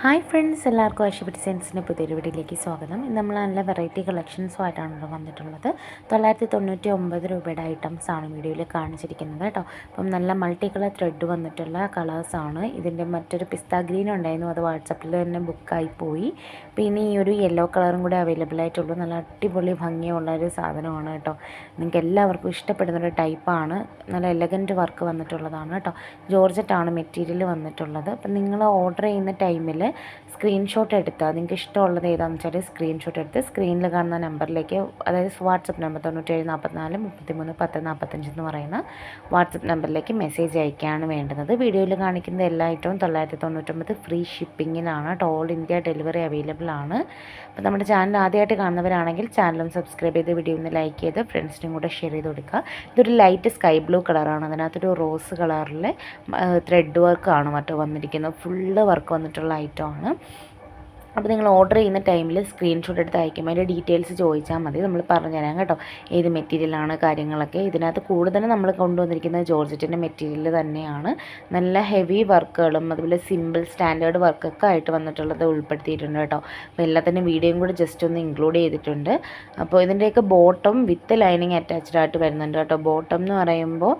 Hi friends എല്ലാവർക്കും ആശുപത്രി ഡിസൈൻസിന്റെ പുതിയൊരു വീഡിയോയിലേക്ക് സ്വാഗതം. ഇന്ന് നമ്മൾ നല്ല വെറൈറ്റി കളക്ഷൻസുമായിട്ടാണ് വന്നിട്ടുള്ളത്. തൊള്ളായിരത്തി തൊണ്ണൂറ്റി ഒമ്പത് രൂപയുടെ ഐറ്റംസ് ആണ് വീഡിയോയിൽ കാണിച്ചിരിക്കുന്നത് കേട്ടോ. അപ്പം നല്ല മൾട്ടി കളർ ത്രെഡ് വന്നിട്ടുള്ള കളേഴ്സാണ്. ഇതിന്റെ മറ്റൊരു പിസ്ത ഗ്രീൻ ഉണ്ടായിരുന്നു അത് വാട്സപ്പിൽ തന്നെ ബുക്കായി പോയി. പിന്നെ ഈ ഒരു യെല്ലോ കളറും കൂടെ അവൈലബിൾ ആയിട്ടുള്ളൂ. നല്ല അടിപൊളി ഭംഗിയുള്ള ഒരു സാധനമാണ് കേട്ടോ. നിങ്ങൾക്ക് എല്ലാവർക്കും ഇഷ്ടപ്പെടുന്ന ഒരു ടൈപ്പാണ്. നല്ല എലഗന്റ് വർക്ക് വന്നിട്ടുള്ളതാണ് കേട്ടോ. ജോർജറ്റാണ് മെറ്റീരിയൽ വന്നിട്ടുള്ളത്. അപ്പം നിങ്ങൾ ഓർഡർ ചെയ്യുന്ന ടൈമിൽ ہے സ്ക്രീൻഷോട്ട് എടുത്താൽ നിങ്ങൾക്ക് ഇഷ്ടമുള്ളത് ഏതാണെന്ന് വെച്ചാൽ സ്ക്രീൻഷോട്ട് എടുത്ത് സ്ക്രീനിൽ കാണുന്ന നമ്പറിലേക്ക് അതായത് വാട്സപ്പ് നമ്പർ തൊണ്ണൂറ്റേഴ് നാൽപ്പത്തിനാല് മുപ്പത്തിമൂന്ന് പത്ത് നാൽപ്പത്തഞ്ച് എന്ന് പറയുന്ന വാട്സപ്പ് നമ്പറിലേക്ക് മെസ്സേജ് അയക്കുകയാണ് വേണ്ടുന്നത്. വീഡിയോയിൽ കാണിക്കുന്ന എല്ലാ ഐറ്റവും തൊള്ളായിരത്തി തൊണ്ണൂറ്റൊമ്പത് ഫ്രീ ഷിപ്പിങ്ങിലാണ് ടോൾ ഇന്ത്യ ഡെലിവറി അവൈലബിൾ ആണ്. അപ്പോൾ നമ്മുടെ ചാനൽ ആദ്യമായിട്ട് കാണുന്നവരാണെങ്കിൽ ചാനലും സബ്സ്ക്രൈബ് ചെയ്ത് വീഡിയോ ഒന്ന് ലൈക്ക് ചെയ്ത് ഫ്രണ്ട്സിനും കൂടെ ഷെയർ ചെയ്ത് കൊടുക്കുക. ഇതൊരു ലൈറ്റ് സ്കൈ ബ്ലൂ കളറാണ് അതിനകത്തൊരു റോസ് കളറിലെ ത്രെഡ് വർക്കാണ് മറ്റോ വന്നിരിക്കുന്നത്. ഫുള്ള് വർക്ക് വന്നിട്ടുള്ള ഐറ്റമാണ് അപ്പോൾ നിങ്ങൾ ഓർഡർ ചെയ്യുന്ന ടൈമിൽ സ്ക്രീൻഷോട്ട് എടുത്ത് അയക്കുമ്പോൾ അതിന്റെ ഡീറ്റെയിൽസ് ചോദിച്ചാൽ മതി. നമ്മൾ പറഞ്ഞു പറഞ്ഞുതരാം കേട്ടോ. ഏത് മെറ്റീരിയലാണ് കാര്യങ്ങളൊക്കെ. ഇതിനകത്ത് കൂടുതലും നമ്മൾ കൊണ്ടുവന്നിരിക്കുന്നത് ജോർജറ്റിന്റെ മെറ്റീരിയൽ തന്നെയാണ്. നല്ല ഹെവി വർക്കുകളും അതുപോലെ സിമ്പിൾ സ്റ്റാൻഡേർഡ് വർക്കൊക്കെ ആയിട്ട് വന്നിട്ടുള്ളത് ഉൾപ്പെടുത്തിയിട്ടുണ്ട് കേട്ടോ. അപ്പോൾ എല്ലാത്തിന്റെ വീഡിയോയും കൂടി ജസ്റ്റ് ഒന്ന് ഇൻക്ലൂഡ് ചെയ്തിട്ടുണ്ട്. അപ്പോൾ ഇതിന്റെയൊക്കെ ബോട്ടം വിത്ത് ലൈനിങ് അറ്റാച്ച്ഡ് ആയിട്ട് വരുന്നുണ്ട് കേട്ടോ. ബോട്ടം എന്ന് പറയുമ്പോൾ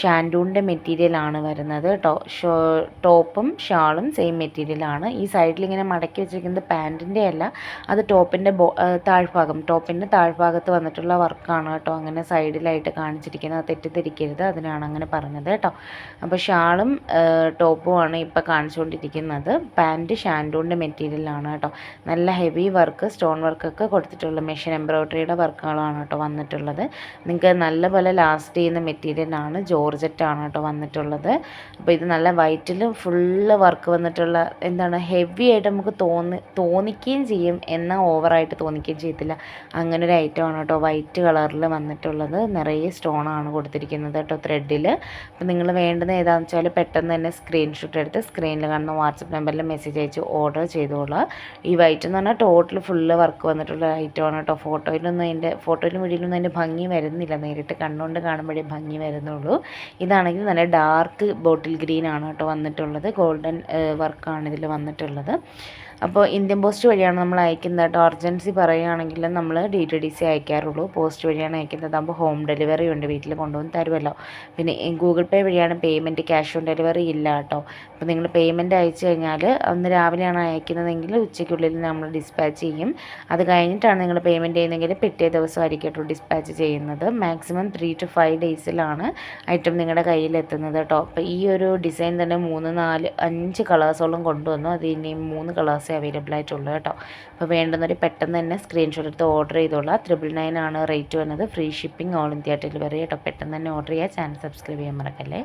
ഷാൻഡൂണിന്റെ മെറ്റീരിയലാണ് വരുന്നത് കേട്ടോ. ടോപ്പും ഷാളും സെയിം മെറ്റീരിയലാണ് ഈ സൈഡിൽ ഇങ്ങനെ മടക്കി വെച്ചിരിക്കുന്നത് പാന്റിന്റെ അല്ല അത് ടോപ്പിന്റെ ബോ താഴ്ഭാഗം. ടോപ്പിന്റെ താഴ്ഭാഗത്ത് വന്നിട്ടുള്ള വർക്കാണ് കേട്ടോ അങ്ങനെ സൈഡിലായിട്ട് കാണിച്ചിരിക്കുന്നത്. തെറ്റിദ്ധരിക്കരുത് അതിനാണ് അങ്ങനെ പറഞ്ഞത് കേട്ടോ. അപ്പോൾ ഷാളും ടോപ്പുമാണ് ഇപ്പോൾ കാണിച്ചുകൊണ്ടിരിക്കുന്നത്. പാന്റ് ഷാൻഡൂണിന്റെ മെറ്റീരിയലാണ് കേട്ടോ. നല്ല ഹെവി വർക്ക് സ്റ്റോൺ വർക്കൊക്കെ കൊടുത്തിട്ടുള്ള മെഷീൻ എംബ്രോയ്ഡറിയുടെ വർക്കുകളാണ് കേട്ടോ വന്നിട്ടുള്ളത്. നിങ്ങൾക്ക് നല്ല നല്ലപോലെ ലാസ്റ്റ് ചെയ്യുന്ന മെറ്റീരിയലാണ് ജോർജറ്റാണ് കേട്ടോ വന്നിട്ടുള്ളത്. അപ്പോൾ ഇത് നല്ല വൈറ്റിൽ ഫുള്ള് വർക്ക് വന്നിട്ടുള്ള എന്താണ് ഹെവി ആയിട്ട് നമുക്ക് തോന്നി തോന്നിക്കുകയും ചെയ്യും എന്നാൽ ഓവറായിട്ട് തോന്നിക്കുകയും ചെയ്യത്തില്ല. അങ്ങനെ ഒരു ആണ് കേട്ടോ. വൈറ്റ് കളറിൽ വന്നിട്ടുള്ളത്. നിറയെ സ്റ്റോണാണ് കൊടുത്തിരിക്കുന്നത് കേട്ടോ ത്രെഡിൽ അപ്പോൾ നിങ്ങൾ വേണ്ടുന്ന ഏതാണെന്ന് വെച്ചാൽ പെട്ടെന്ന് തന്നെ സ്ക്രീൻഷോട്ട് എടുത്ത് സ്ക്രീനിൽ കാണുന്ന വാട്സപ്പ് നമ്പറിൽ മെസ്സേജ് അയച്ച് ഓർഡർ ചെയ്തോളുക. ഈ വൈറ്റ് എന്ന് പറഞ്ഞാൽ ടോട്ടൽ ഫുള്ള് വർക്ക് വന്നിട്ടുള്ള ഐറ്റം ആണ് കേട്ടോ. ഫോട്ടോയിലൊന്നും അതിന്റെ ഫോട്ടോയിലും വീഡിയോയിലൊന്നും അതിന്റെ ഭംഗി വരുന്നില്ല. നേരിട്ട് കണ്ണുകൊണ്ട് കാണുമ്പോഴേ ഭംഗി വരുന്നുള്ളൂ. ഇതാണെങ്കിൽ നല്ല ഡാർക്ക് ബോട്ടിൽ ഗ്രീൻ ആണ് കേട്ടോ വന്നിട്ടുള്ളത്. ഗോൾഡൻ വർക്കാണ് ഇതിൽ വന്നിട്ടുള്ളത്. അപ്പോൾ ഇന്ത്യൻ പോസ്റ്റ് വഴിയാണ് നമ്മൾ അയക്കുന്നത് കേട്ടോ. അർജൻസി പറയുകയാണെങ്കിൽ നമ്മൾ ഡി ടി ഡി സി അയക്കാറുള്ളൂ. പോസ്റ്റ് വഴിയാണ് അയക്കുന്നത്. അപ്പോൾ ഹോം ഡെലിവറി ഉണ്ട്. വീട്ടിൽ കൊണ്ടുവന്ന് തരുമല്ലോ. പിന്നെ ഗൂഗിൾ പേ വഴിയാണ് പേയ്മെന്റ് ക്യാഷ് ഓൺ ഡെലിവറി ഇല്ല കേട്ടോ. അപ്പോൾ നിങ്ങൾ പേയ്മെന്റ് അയച്ചു കഴിഞ്ഞാൽ അന്ന് രാവിലെയാണ് അയക്കുന്നതെങ്കിൽ ഉച്ചയ്ക്കുള്ളിൽ നമ്മൾ ഡിസ്പാച്ച് ചെയ്യും. അത് കഴിഞ്ഞിട്ടാണ് നിങ്ങൾ പേയ്മെന്റ് ചെയ്യുന്നതെങ്കിൽ പിറ്റേ ദിവസമായിരിക്കും കേട്ടോ ഡിസ്പാച്ച് ചെയ്യുന്നത്. മാക്സിമം ത്രീ ടു ഫൈവ് ഡേയ്സിലാണ് ഐറ്റം നിങ്ങളുടെ കയ്യിൽ എത്തുന്നത് കേട്ടോ. അപ്പോൾ ഈ ഒരു ഡിസൈൻ തന്നെ മൂന്ന് നാല് അഞ്ച് കളേഴ്സോളം കൊണ്ടുവന്നു. അത് ഇനിയും മൂന്ന് കളേഴ്സേ അവൈലബിൾ ആയിട്ടുള്ളൂ കേട്ടോ. അപ്പോൾ വേണ്ടുന്നവർ പെട്ടെന്ന് തന്നെ സ്ക്രീൻഷോട്ട് എടുത്ത് ഓർഡർ ചെയ്തോളാം. ത്രിബിൾ നയൻ ആണ് റേറ്റ് വന്നത്. Free shipping all India delivery കേട്ടോ. പെട്ടെന്ന് തന്നെ ഓർഡർ ചെയ്യുക ചാനൽ സബ്സ്ക്രൈബ് ചെയ്യാൻ മറക്കല്ലേ?